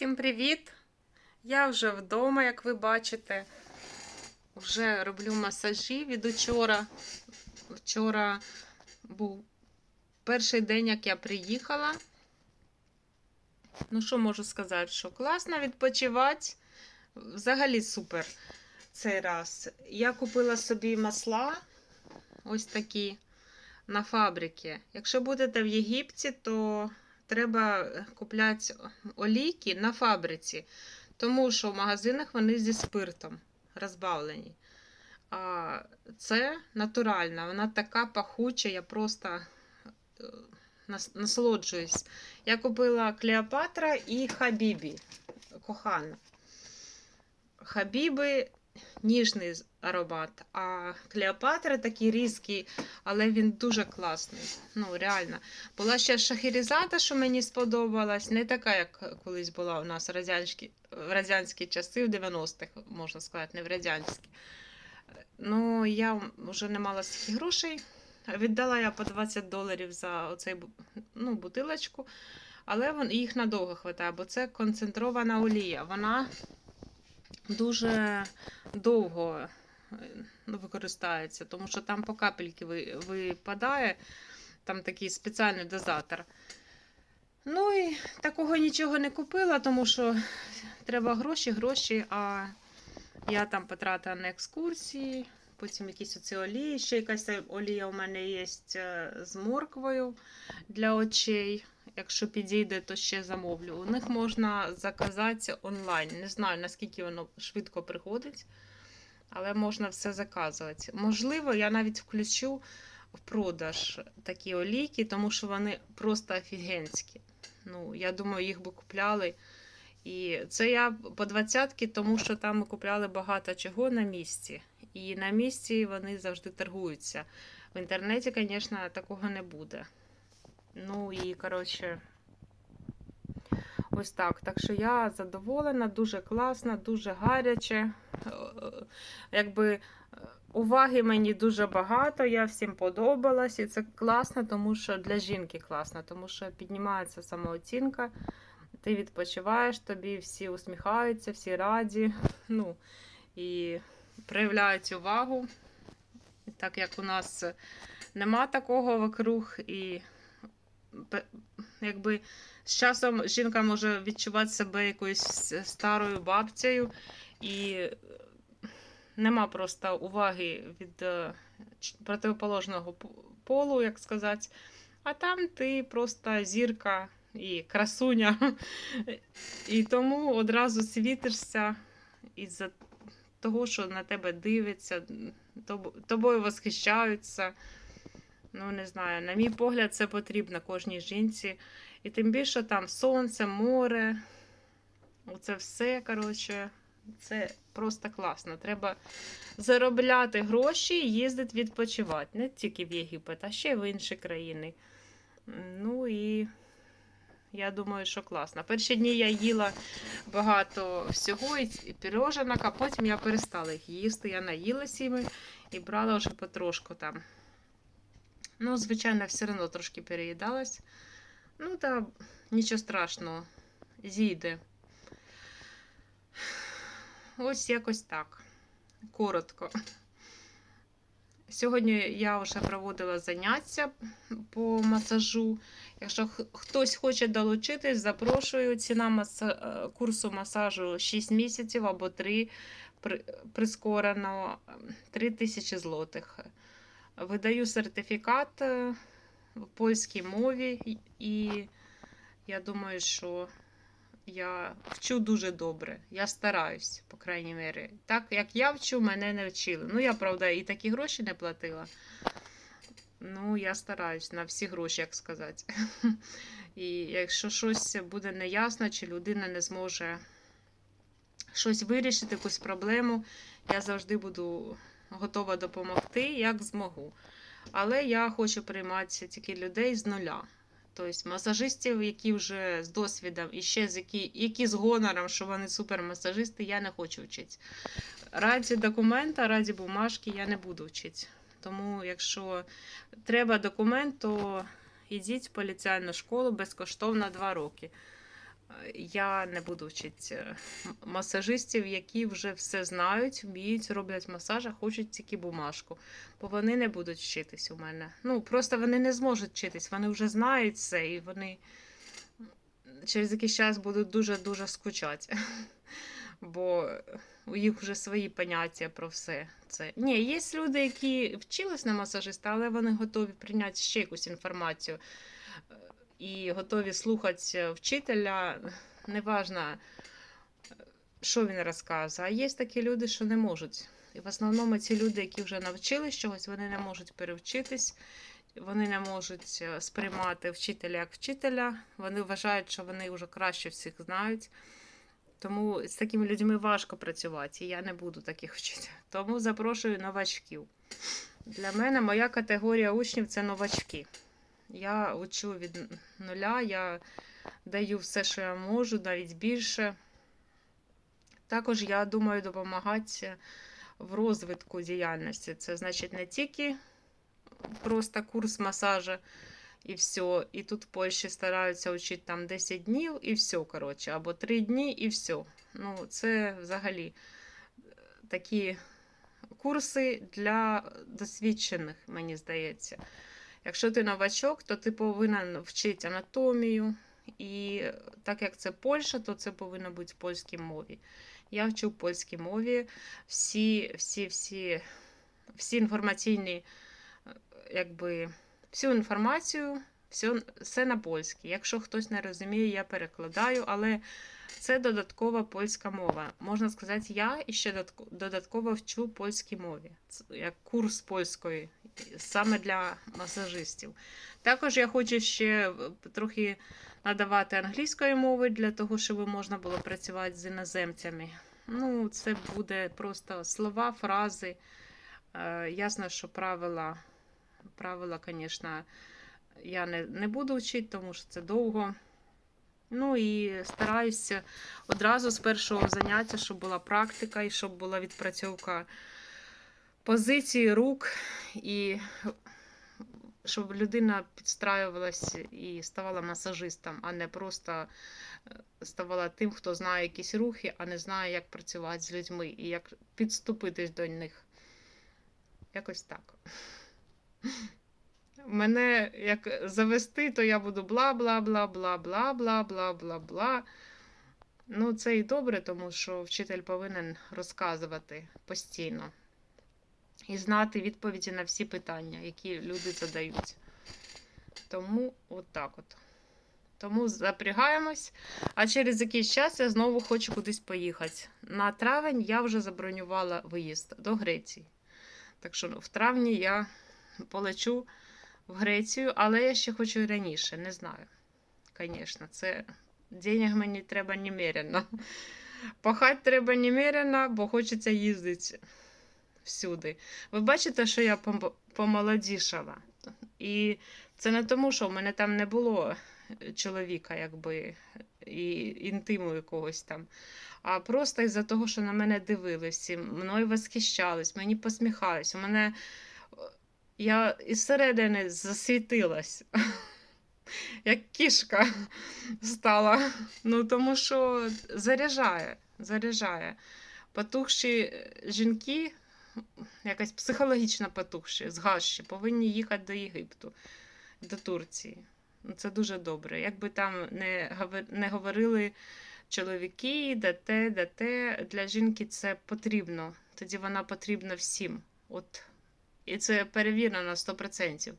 Всім привіт! Я вже вдома, як ви бачите. Вже роблю масажі від учора. Вчора був перший день, як я приїхала. Ну, що можу сказати, що класно відпочивати. Взагалі супер цей раз. Я купила собі масла ось такі на фабрики. Якщо будете в Єгипті, то треба купляти олійки на фабриці, тому що в магазинах вони зі спиртом розбавлені. А це натуральна, вона така пахуча, я просто е, насолоджуюсь. Я купила Клеопатра і Хабібі. Кохана. Хабіби ніжний аромат, а Клеопатра такий різкий, але він дуже класний. Ну, реально. Була ще шахерезада, що мені сподобалась, не така, як колись була у нас в радянські, в радянські часи, в 90-х, можна сказати, не в радянські. Ну, я вже не мала стільки грошей. Віддала я по 20 доларів за оцей ну, бутилочку, але вон, їх надовго хватає, бо це концентрована олія. Вона дуже довго е, ну, використається, тому що там по капельки випадає, там такий спеціальний дозатор. Ну і такого нічого не купила, тому що треба гроші, гроші, а я там потратила на екскурсії, потім якісь оці олії. Ще якась олія у мене є е, з морквою для очей. Якщо підійде, то ще замовлю. У них можна заказати онлайн. Не знаю, наскільки воно швидко приходить, але можна все заказувати. Можливо, я навіть включу в продаж такі олійки, тому що вони просто офігенські. Ну, я думаю, їх би купляли. І це я по двадцятки, тому що там ми купляли багато чого на місці. І на місці вони завжди торгуються. В інтернеті, звісно, такого не буде. Ну і, коротше, ось так. Так що я задоволена, дуже класно, дуже гаряче. Е, Якби е, уваги мені дуже багато, я всім подобалась, і це класно, тому що для жінки класно, тому що піднімається самооцінка, ти відпочиваєш, тобі всі усміхаються, всі раді. Ну, і проявляють увагу. Так як у нас нема такого вокруг, і якби з часом жінка може відчувати себе якоюсь старою бабцею, і е, нема просто уваги від е, противоположного полу, як сказати. А там ти просто зірка і красуня. І тому одразу світишся із-за того, що на тебе дивиться, тобою восхищаються. Ну, не знаю, на мій погляд, це потрібно кожній жінці. І тим більше там сонце, море. Оце все, коротше, це просто класно. Треба заробляти гроші і їздити відпочивати. Не тільки в Єгипет, а ще й в інші країни. Ну і я думаю, що класно. Перші дні я їла багато всього і і а потім я перестала їх їсти. Я наїлася їми і брала вже потрошку там. Ну, звичайно, все одно трошки переїдалась. Ну, та нічого страшного, зійде. Ось якось так. Коротко. Сьогодні я вже проводила заняття по масажу. Якщо хтось хоче долучитись, запрошую. Ціна маса... е, курсу масажу 6 місяців або 3 прискорено 3 тисячі злотих. Видаю сертифікат е, в польській мові, і- я думаю, що я вчу дуже добре. Я стараюсь, по крайній мірі. Так як я вчу, мене не вчили. Ну, я, правда, і такі гроші не платила. Ну, я стараюсь на всі гроші, як сказати. І якщо щось буде неясно, чи людина не зможе щось вирішити, якусь проблему, я завжди буду готова допомогти, як змогу. Але я хочу приймати тільки людей з нуля. Тобто масажистів, які вже з досвідом, і ще з які, які з гонором, що вони супермасажисти, я не хочу вчити. Раді документа, раді бумажки я не буду вчити. Тому, якщо треба документ, то йдіть в поліціальну школу безкоштовно 2 роки. Я не буду вчити е, масажистів, які вже все знають, вміють, роблять масаж, а хочуть тільки бумажку. Бо вони не будуть вчитись у мене. Ну, просто вони не зможуть вчитись, вони вже знають це, і вони через якийсь час будуть дуже-дуже скучати. Бо у їх вже свої поняття про все це. Ні, є люди, які вчились на масажиста, але вони готові прийняти ще якусь інформацію е, і готові слухати вчителя, неважно, е, що він розказує. А є такі люди, що не можуть. І в основному ці люди, які вже навчились чогось, вони не можуть перевчитись, вони не можуть е, сприймати вчителя як вчителя. Вони вважають, що вони вже краще всіх знають. Тому з такими людьми важко працювати, і я не буду таких вчити. Тому запрошую новачків. Для мене моя категорія учнів це новачки. Я учу від нуля, я даю все, що я можу, навіть більше. Також я думаю допомагати в розвитку діяльності. Це значить не тільки просто курс масажа і все. І тут в Польщі стараються вчити там 10 днів і все, коротше, або 3 дні і все. Ну, це взагалі е, такі курси для досвідчених, мені здається. Якщо ти новачок, то ти повинен вчити анатомію. І так як це Польща, то це повинно бути в польській мові. Я вчу в польській мові всі, всі, всі, всі інформаційні, е, якби, всю інформацію, все, все на польській. Якщо хтось не розуміє, я перекладаю, але це додаткова польська мова. Можна сказати, я ще додатково вчу польській мові. Як курс польської саме для масажистів. Також я хочу ще е, трохи надавати англійської мови для того, щоб можна було працювати з іноземцями. Ну, це буде просто слова, фрази. Е, ясно, що правила, правила, звісно, я не, не буду вчити, тому що це довго. Ну і стараюся одразу з першого заняття, щоб була практика і щоб була відпрацьовка позиції рук, і щоб людина підстраювалась і ставала масажистом, а не просто е, ставала тим, хто знає якісь рухи, а не знає, як працювати з людьми і як підступитись до них. Якось так. Мене як завести, то я буду бла бла бла бла бла бла бла бла бла. Ну, це і добре, тому що вчитель повинен розказувати постійно і знати відповіді на всі питання, які люди задають. Тому от так от. Тому запрягаємось. А через якийсь час я знову хочу кудись поїхати. На травень я вже забронювала виїзд до Греції. Так що в травні я полечу в Грецію, але я ще хочу раніше, не знаю. Звісно, це денег мені треба немерено. Пахати треба немерено, бо хочеться їздити всюди. Ви бачите, що я помолодішала. І це не тому, що в мене там не було чоловіка, якби, і інтиму якогось там. А просто із-за того, що на мене дивилися, мною восхищались, мені посміхались. У мене я із середини засвітилась, як кішка стала. Ну, тому що заряджає, заряджає. Потухші жінки, якась психологічно потухші, згасші, повинні їхати до Єгипту, до Турції. Ну, Це дуже добре. Якби там не говорили чоловіки, де те, де те, для жінки це потрібно. Тоді вона потрібна всім. От. І це перевірено на 100%.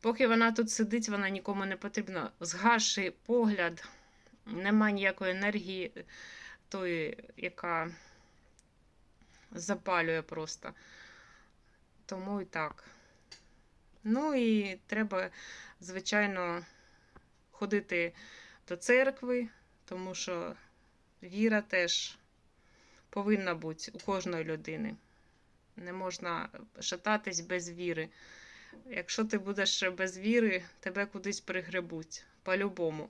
Поки вона тут сидить, вона нікому не потрібна. Згасший погляд, нема ніякої енергії, тої, яка запалює просто. Тому і так. Ну і треба, звичайно, ходити до церкви, тому що віра теж повинна бути у кожної людини. Не можна шататись без віри. Якщо ти будеш без віри, тебе кудись пригребуть по-любому,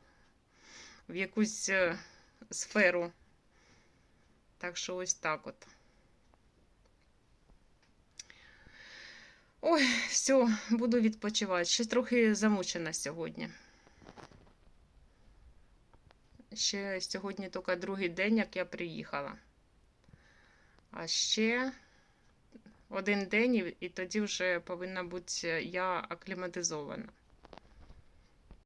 в якусь е, сферу. Так що ось так от. Ой, все, буду відпочивати. Ще трохи замучена сьогодні. ще сьогодні тільки другий день, як я приїхала. А ще один день, і, тоді вже повинна бути я акліматизована.